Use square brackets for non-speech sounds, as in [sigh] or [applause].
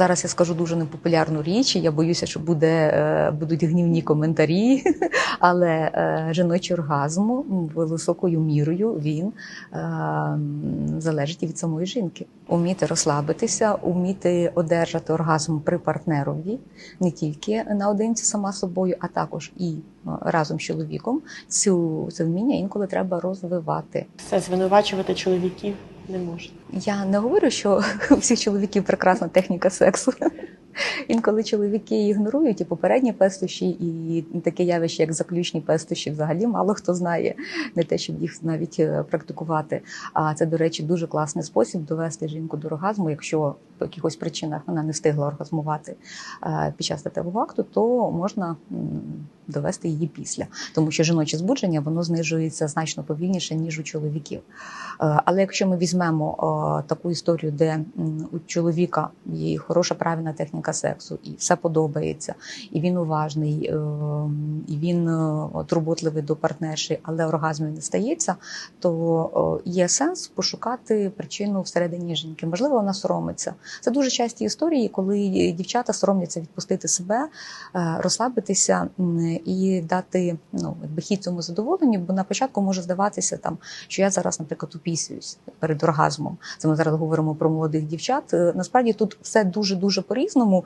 Зараз я скажу дуже непопулярну річ. і Я боюся, що буде, е, будуть гнівні коментарі. [laughs] Але е, жіночий оргазм високою мірою він е, залежить від самої жінки. Уміти розслабитися, уміти одержати оргазм при партнерові, не тільки наодинці сама собою, а також і разом з чоловіком. Цю це вміння інколи треба розвивати. Все звинувачувати чоловіків не можна. Я не говорю, що [laughs] у всіх чоловіків прекрасна техніка сексу. Інколи чоловіки ігнорують і попередні пестощі, і таке явище, як заключні пестощі, взагалі мало хто знає, не те, щоб їх навіть е, практикувати. А це, до речі, дуже класний спосіб довести жінку до оргазму. Якщо по якихось причинах вона не встигла оргазмувати е, під час статевого акту, то можна довести її після, тому що жіноче збудження воно знижується значно повільніше ніж у чоловіків. Е, Але якщо ми візьмемо е, таку історію, де у чоловіка є хороша правильна техніка сексу, і все подобається, і він уважний, е, і він турботливий до партнерші, але оргазмів не стається, то є сенс пошукати причину всередині жінки. Можливо, вона соромиться. Це дуже часті історії, коли дівчата соромляться відпустити себе, розслабитися і дати ну, якби хід цьому задоволенню, бо на початку може здаватися там, що я зараз, наприклад, упісююсь перед оргазмом. Це ми зараз говоримо про молодих дівчат. Е, Насправді тут все дуже дуже по різному.